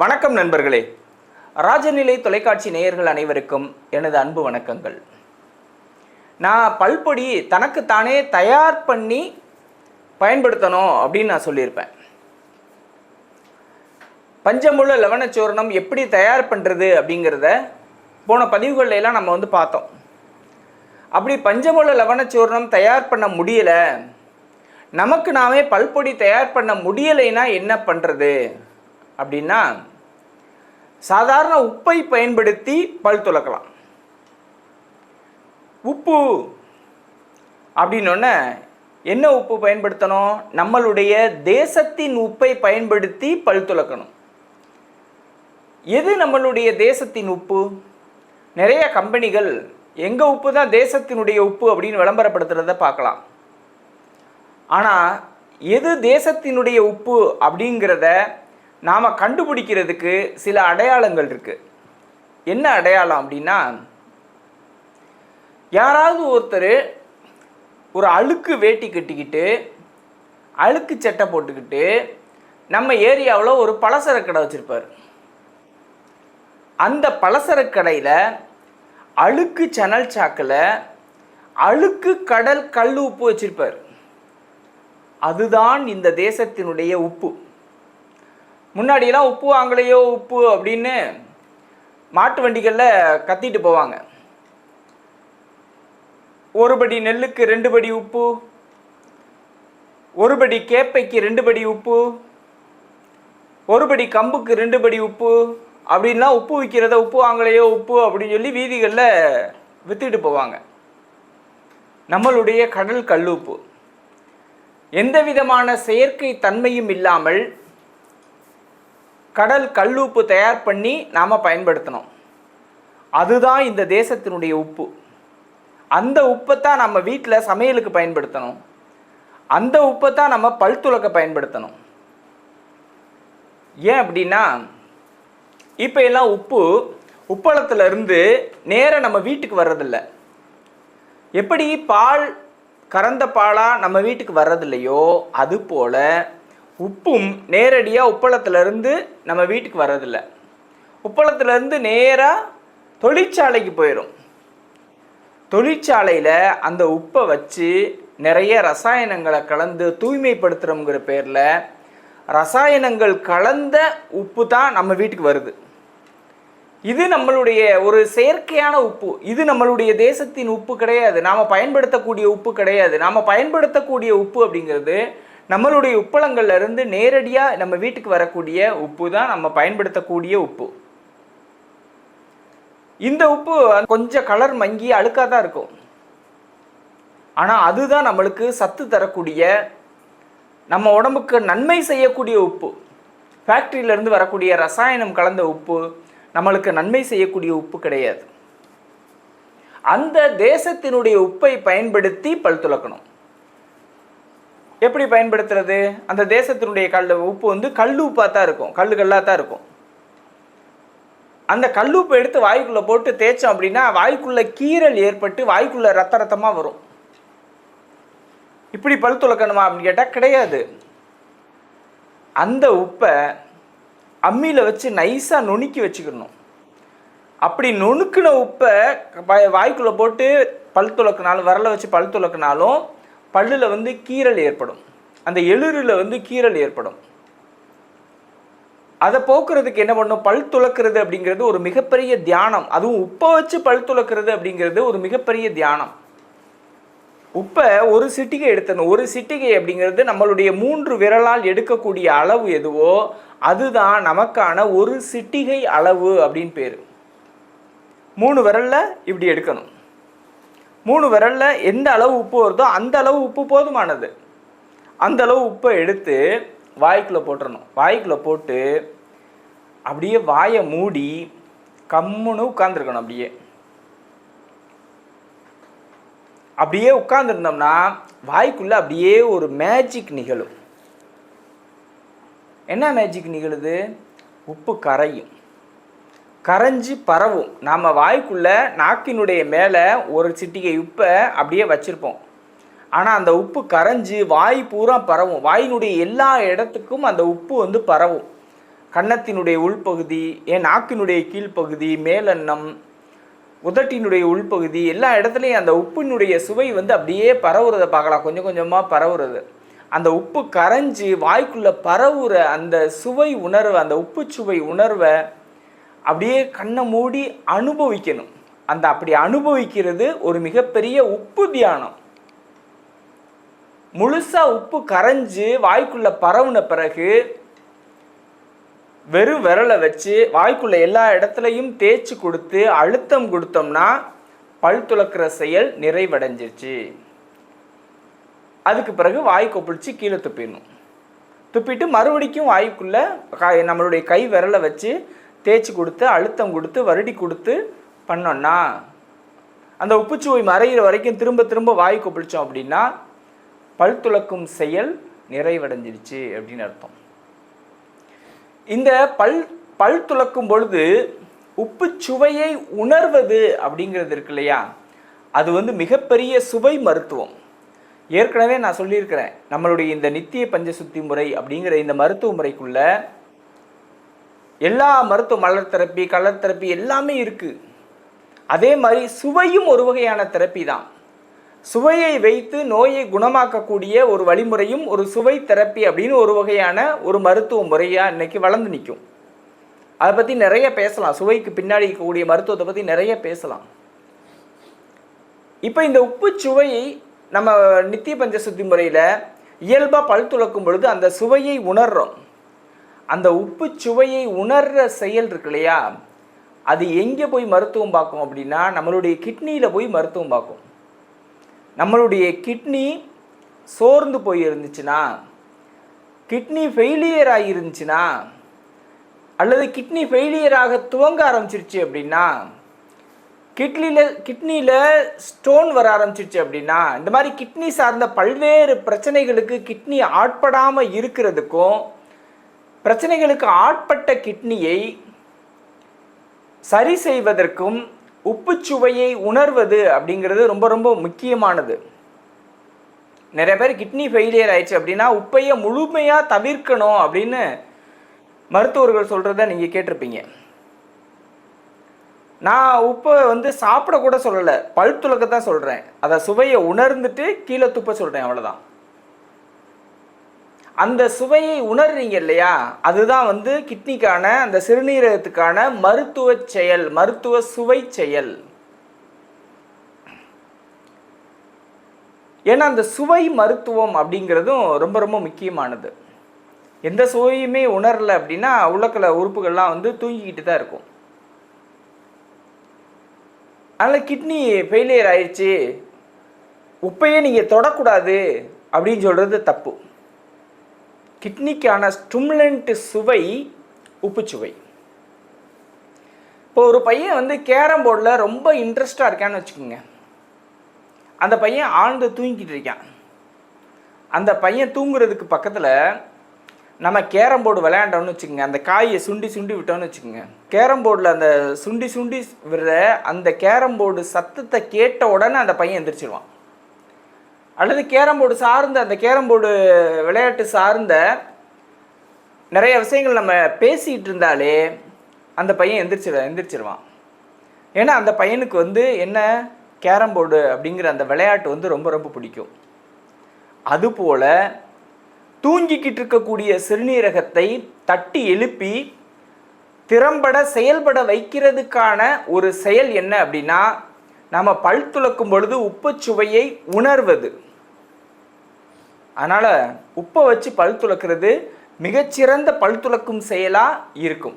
வணக்கம் நண்பர்களே. ராஜநிலை தொலைக்காட்சி நேயர்கள் அனைவருக்கும் எனது அன்பு வணக்கங்கள். நான் பல்பொடி தனக்குத்தானே தயார் பண்ணி பயன்படுத்தணும் அப்படின்னு நான் சொல்லியிருப்பேன். பஞ்சமுள்ள லவணச்சூர்ணம் எப்படி தயார் பண்ணுறது அப்படிங்கிறத போன பதிவுகள்ல எல்லாம் நம்ம வந்து பார்த்தோம். அப்படி பஞ்சமுள்ள லவணச்சூர்ணம் தயார் பண்ண முடியலை. நமக்கு நாமே பல்பொடி தயார் பண்ண முடியலைன்னா என்ன பண்ணுறது அப்படின்னா சாதாரண உப்பை பயன்படுத்தி பல் துலக்கலாம். உப்பு அப்படின்னொன்னே என்ன உப்பு பயன்படுத்தணும்? நம்மளுடைய தேசத்தின் உப்பை பயன்படுத்தி பல் துலக்கணும். எது நம்மளுடைய தேசத்தின் உப்பு? நிறைய கம்பெனிகள் எங்கள் உப்பு தான் தேசத்தினுடைய உப்பு அப்படின்னு விளம்பரப்படுத்துறத பார்க்கலாம். ஆனால் எது தேசத்தினுடைய உப்பு அப்படிங்கிறத நாம் கண்டுபிடிக்கிறதுக்கு சில அடையாளங்கள் இருக்குது என்ன அடையாளம் அப்படின்னா யாராவது ஒருத்தர் ஒரு அழுக்கு வேட்டி கட்டிக்கிட்டு அழுக்கு சட்டை போட்டுக்கிட்டு நம்ம ஏரியாவில் ஒரு பலசரக் கடை வச்சுருப்பார். அந்த பலசரக் கடையில் அழுக்கு சனல் சாக்கில் அழுக்கு கடல் கல் உப்பு வச்சுருப்பார். அதுதான் இந்த தேசத்தினுடைய உப்பு. முன்னாடியெல்லாம் உப்பு வாங்கலையோ உப்பு அப்படின்னு மாட்டு வண்டிகளில் கத்திட்டு போவாங்க. ஒரு படி நெல்லுக்கு ரெண்டு படி உப்பு ஒரு படி கேப்பைக்கு ரெண்டு படி உப்பு ஒரு படி கம்புக்கு ரெண்டு படி உப்பு அப்படின்லாம் உப்பு விற்கிறத உப்பு வாங்கலையோ உப்பு அப்படின்னு சொல்லி வீதிகளில் விற்றுட்டு போவாங்க. நம்மளுடைய கடல் கல்லுப்பு. எந்த விதமான செயற்கை தன்மையும் இல்லாமல் கடல் கல்லுப்பு தயார் பண்ணி நாம் பயன்படுத்தணும். அதுதான் இந்த தேசத்தினுடைய உப்பு. அந்த உப்பை தான் நம்ம வீட்டில் சமையலுக்கு பயன்படுத்தணும். அந்த உப்பை தான் நம்ம பல் துலக்க பயன்படுத்தணும். ஏன் அப்படின்னா இப்போ எல்லாம் உப்பு உப்பளத்துலேருந்து நேராக நம்ம வீட்டுக்கு வர்றதில்ல. எப்படி பால் கறந்த பாலாக நம்ம வீட்டுக்கு வர்றதில்லையோ அது போல் உப்பும் நேரடியாக உப்பளத்துலேருந்து நம்ம வீட்டுக்கு வரதில்லை உப்பளத்துலேருந்து நேராக தொழிற்சாலைக்கு போயிடும் தொழிற்சாலையில் அந்த உப்பை வச்சு நிறைய ரசாயனங்களை கலந்து தூய்மைப்படுத்துகிறோங்கிற பேரில் ரசாயனங்கள் கலந்த உப்பு தான் நம்ம வீட்டுக்கு வருது. இது நம்மளுடைய ஒரு செயற்கையான உப்பு. இது நம்மளுடைய தேசத்தின் உப்பு கிடையாது. நாம் பயன்படுத்தக்கூடிய உப்பு கிடையாது. நாம் பயன்படுத்தக்கூடிய உப்பு அப்படிங்கிறது நம்மளுடைய உப்பளங்கள்ல இருந்து நேரடியாக நம்ம வீட்டுக்கு வரக்கூடிய உப்பு தான் நம்ம பயன்படுத்தக்கூடிய உப்பு. இந்த உப்பு கொஞ்சம் கலர் மங்கி அழுக்காக தான் இருக்கும். ஆனால் அதுதான் நம்மளுக்கு சத்து தரக்கூடிய நம்ம உடம்புக்கு நன்மை செய்யக்கூடிய உப்பு. ஃபேக்ட்ரியிலேருந்து வரக்கூடிய ரசாயனம் கலந்த உப்பு நம்மளுக்கு நன்மை செய்யக்கூடிய உப்பு கிடையாது. அந்த தேசத்தினுடைய உப்பை பயன்படுத்தி பல் துலக்கணும். எப்படி பயன்படுத்துறது? அந்த தேசத்தினுடைய கல் உப்பு வந்து கல் உப்பாக தான் இருக்கும். கல்லு கல்லாக தான் இருக்கும். அந்த கல்லுப்பை எடுத்து வாய்க்குள்ளே போட்டு தேய்ச்சோம் அப்படின்னா வாய்க்குள்ளே கீறல் ஏற்பட்டு வாய்க்குள்ளே ரத்த ரத்தமாக வரும். இப்படி பல் துலக்கணுமா அப்படின்னு கேட்டால் கிடையாது. அந்த உப்பை அம்மியில் வச்சு நைஸாக நுணுக்கி வச்சுக்கணும். அப்படி நுணுக்கின உப்பை வாய்க்குள்ளே போட்டு பல் துலக்கினாலும் விரலை வச்சு பல் துளக்குனாலும் பல்லில் வந்து கீறல் ஏற்படும். அந்த எளிரில் வந்து கீறல் ஏற்படும். அதை போக்குறதுக்கு என்ன பண்ணும்? பல் துலக்கிறது அப்படிங்கிறது ஒரு மிகப்பெரிய தியானம். அதுவும் உப்பை வச்சு பல் துலக்கிறது அப்படிங்கிறது ஒரு மிகப்பெரிய தியானம். உப்பை ஒரு சிட்டிகை எடுத்தணும் ஒரு சிட்டிகை அப்படிங்கிறது நம்மளுடைய மூன்று விரலால் எடுக்கக்கூடிய அளவு எதுவோ அதுதான் நமக்கான ஒரு சிட்டிகை அளவு அப்படின்னு பேர். மூணு விரலில் இப்படி எடுக்கணும். மூணு விரல்ல எந்த அளவு உப்பு வருதோ அந்த அளவு உப்பு போதுமானது. அந்த அளவு உப்பை எடுத்து வாய்க்குள்ளே போட்டுடணும் வாய்க்குள்ளே போட்டு அப்படியே வாயை மூடி கம்முன்னு உட்காந்துருக்கணும் அப்படியே. அப்படியே உட்காந்துருந்தோம்னா வாய்க்குள்ளே அப்படியே ஒரு மேஜிக் நிகழும். என்ன மேஜிக் நிகழுது? உப்பு கரையும். கரைஞ்சி பரவும். நாம் வாய்க்குள்ள நாக்கினுடைய மேலே ஒரு சிட்டிகை உப்பை அப்படியே வச்சுருப்போம். ஆனால் அந்த உப்பு கரைஞ்சி வாய் பூரா பரவும். வாயினுடைய எல்லா இடத்துக்கும் அந்த உப்பு வந்து பரவும். கன்னத்தினுடைய உள்பகுதி என் நாக்கினுடைய கீழ்ப்பகுதி மேலெண்ணம் உதட்டினுடைய உள்பகுதி எல்லா இடத்துலையும் அந்த உப்பினுடைய சுவை வந்து அப்படியே பரவுறதை பார்க்கலாம். கொஞ்சம் கொஞ்சமாக பரவுறது. அந்த உப்பு கரைஞ்சி வாய்க்குள்ளே பரவுற அந்த சுவை உணர்வை அந்த உப்பு சுவை உணர்வை அப்படியே கண்ணை மூடி அனுபவிக்கணும். அந்த அப்படி அனுபவிக்கிறது ஒரு மிகப்பெரிய உப்பு தியானம். முழுசா உப்பு கரைஞ்சு வாய்க்குள்ள பரவுன பிறகு வெறும் விரலை வச்சு வாய்க்குள்ள எல்லா இடத்துலையும் தேய்ச்சி கொடுத்து அழுத்தம் கொடுத்தோம்னா பல் துலக்கிற செயல் நிறைவடைஞ்சிருச்சு. அதுக்கு பிறகு வாய் கொப்பிடிச்சு கீழே துப்பிடணும். துப்பிட்டு மறுபடிக்கும் வாய்க்குள்ள நம்மளுடைய கை விரலை வச்சு தேய்ச்சி கொடுத்து அழுத்தம் கொடுத்து வருடி கொடுத்து பண்ணோன்னா அந்த உப்புச்சுவை மறையிற வரைக்கும் திரும்ப திரும்ப வாய் கொப்பளிச்சோம் அப்படின்னா பல் துலக்கும் செயல் நிறைவடைஞ்சிருச்சு அப்படின்னு அர்த்தம். இந்த பல் பல் துலக்கும் பொழுது உப்பு சுவையை உணர்வது அப்படிங்கிறது இருக்கு இல்லையா? அது வந்து மிகப்பெரிய சுவை மருத்துவம். ஏற்கனவே நான் சொல்லியிருக்கிறேன் நம்மளுடைய இந்த நித்திய பஞ்சசுத்தி முறை அப்படிங்கிற இந்த மருத்துவ முறைக்குள்ள எல்லா மருத்துவ மலர் தெரப்பி கலர் தெரப்பி எல்லாமே இருக்குது அதே மாதிரி சுவையும் ஒரு வகையான தெரப்பி தான். சுவையை வைத்து நோயை குணமாக்கக்கூடிய ஒரு வழிமுறையும் ஒரு சுவை தெரப்பி அப்படின்னு ஒரு வகையான ஒரு மருத்துவ முறையாக இன்னைக்கு வளர்ந்து நிற்கும். அதை பற்றி நிறைய பேசலாம். சுவைக்கு பின்னாடி இருக்கக்கூடிய மருத்துவத்தை பற்றி நிறைய பேசலாம். இப்போ இந்த உப்பு சுவையை நம்ம நித்திய பஞ்சசுத்தி முறையில் இயல்பாக பல் துலக்கும் பொழுது அந்த சுவையை உணர்றோம். அந்த உப்பு சுவையை உணர்ற செயல் இருக்கு இல்லையா? அது எங்கே போய் மருத்துவம் பார்க்கும் அப்படின்னா நம்மளுடைய கிட்னியில் போய் மருத்துவம் பார்க்கும். நம்மளுடைய கிட்னி சோர்ந்து போய் இருந்துச்சுன்னா கிட்னி ஃபெயிலியர் ஆகிருந்துச்சுன்னா அல்லது கிட்னி ஃபெயிலியராக துவங்க ஆரம்பிச்சிருச்சு அப்படின்னா கிட்னியில் கிட்னியில் ஸ்டோன் வர ஆரம்பிச்சிருச்சு அப்படின்னா இந்த மாதிரி கிட்னி சார்ந்த பல்வேறு பிரச்சனைகளுக்கு கிட்னி ஆட்படாமல் இருக்கிறதுக்கும் பிரச்சனைகளுக்கு ஆட்பட்ட கிட்னியை சரி செய்வதற்கும் உப்புச்சுவையை உணர்வது அப்படிங்கிறது ரொம்ப ரொம்ப முக்கியமானது. நிறைய பேர் கிட்னி ஃபெயிலியர் ஆயிடுச்சு அப்படின்னா உப்பையை முழுமையாக தவிர்க்கணும் அப்படின்னு மருத்துவர்கள் சொல்கிறத நீங்கள் கேட்டிருப்பீங்க. நான் உப்பை வந்து சாப்பிடக்கூட சொல்லலை பல் துலக்க தான் சொல்கிறேன் அதை சுவையை உணர்ந்துட்டு கீழே துப்ப சொல்கிறேன் அவ்வளோதான் அந்த சுவையை உணர்றீங்க இல்லையா? அதுதான் வந்து கிட்னிக்கான அந்த சிறுநீரகத்துக்கான மருத்துவ செயல் மருத்துவ சுவை செயல். ஏன்னா அந்த சுவை மருத்துவம் அப்படிங்கிறதும் ரொம்ப ரொம்ப முக்கியமானது. எந்த சுவையுமே உணரல அப்படின்னா உள்ளக்கல உறுப்புகள்லாம் வந்து தூங்கிக்கிட்டு தான் இருக்கும். அதனால் கிட்னி ஃபெயிலியர் ஆயிடுச்சு உப்பையே நீங்கள் தொடக்கூடாது அப்படின்னு சொல்கிறது தப்பு. கிட்னிக்கான ஸ்டிமுலண்ட் சுவை உப்பு சுவை இப்போ ஒரு பையன் வந்து கேரம் போர்டில் ரொம்ப இன்ட்ரெஸ்டாக இருக்கான்னு வச்சுக்கோங்க. அந்த பையன் ஆழ்ந்து தூங்கிக்கிட்டு இருக்கான். அந்த பையன் தூங்குறதுக்கு பக்கத்தில் நம்ம கேரம் போர்டு விளையாண்டோம்னு வச்சுக்கோங்க. அந்த காயை சுண்டி சுண்டி விட்டோம்னு வச்சுக்கோங்க. கேரம் போர்டில் அந்த சுண்டி சுண்டி விடுற அந்த கேரம் போர்டு சத்தத்தை கேட்ட உடனே அந்த பையன் எந்திரிச்சிருவான். அல்லது கேரம் போர்டு சார்ந்த அந்த கேரம் போர்டு விளையாட்டு சார்ந்த நிறைய விஷயங்கள் நம்ம பேசிகிட்டு இருந்தாலே அந்த பையன் எந்திரிச்சிட எந்திரிச்சிருவான். ஏன்னா அந்த பையனுக்கு வந்து என்ன கேரம் போர்டு அப்படிங்கிற அந்த விளையாட்டு வந்து ரொம்ப ரொம்ப பிடிக்கும். அதுபோல் தூங்கிக்கிட்டு இருக்கக்கூடிய சிறுநீரகத்தை தட்டி எழுப்பி திறம்பட செயல்பட வைக்கிறதுக்கான ஒரு செயல் என்ன அப்படின்னா நாம் பல் துலக்கும் பொழுது உப்பு சுவையை உணர்வது. அதனால் உப்பை வச்சு பல் துலக்கிறது மிகச்சிறந்த பல் துலக்கும் செயலாக இருக்கும்.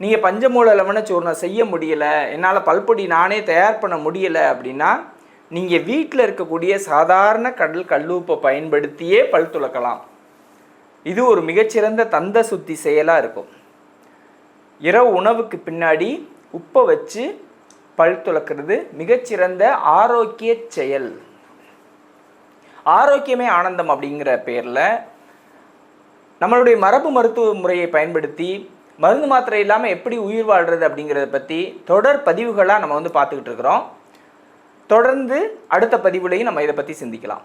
நீங்கள் பஞ்சமூல லவண சூர்ணம் செய்ய முடியலை என்னால் பல்பொடி நானே தயார் பண்ண முடியலை அப்படின்னா நீங்கள் வீட்டில் இருக்கக்கூடிய சாதாரண கடல் கல்லூப்பை பயன்படுத்தியே பல் துலக்கலாம் இது ஒரு மிகச்சிறந்த தந்த சுத்தி செயலாக இருக்கும். இரவு உணவுக்கு பின்னாடி உப்பை வச்சு பல் துலக்கிறது மிகச்சிறந்த ஆரோக்கிய செயல். ஆரோக்கியமே ஆனந்தம் அப்படிங்கிற பேரில் நம்மளுடைய மரபு மருத்துவ முறையை பயன்படுத்தி மருந்து மாத்திரை இல்லாமல் எப்படி உயிர் வாழ்கிறது அப்படிங்கிறத பற்றி தொடர் பதிவுகளாக நம்ம வந்து பார்த்துக்கிட்டு இருக்கிறோம். தொடர்ந்து அடுத்த பதிவுலையும் நம்ம இதை பற்றி சிந்திக்கலாம்.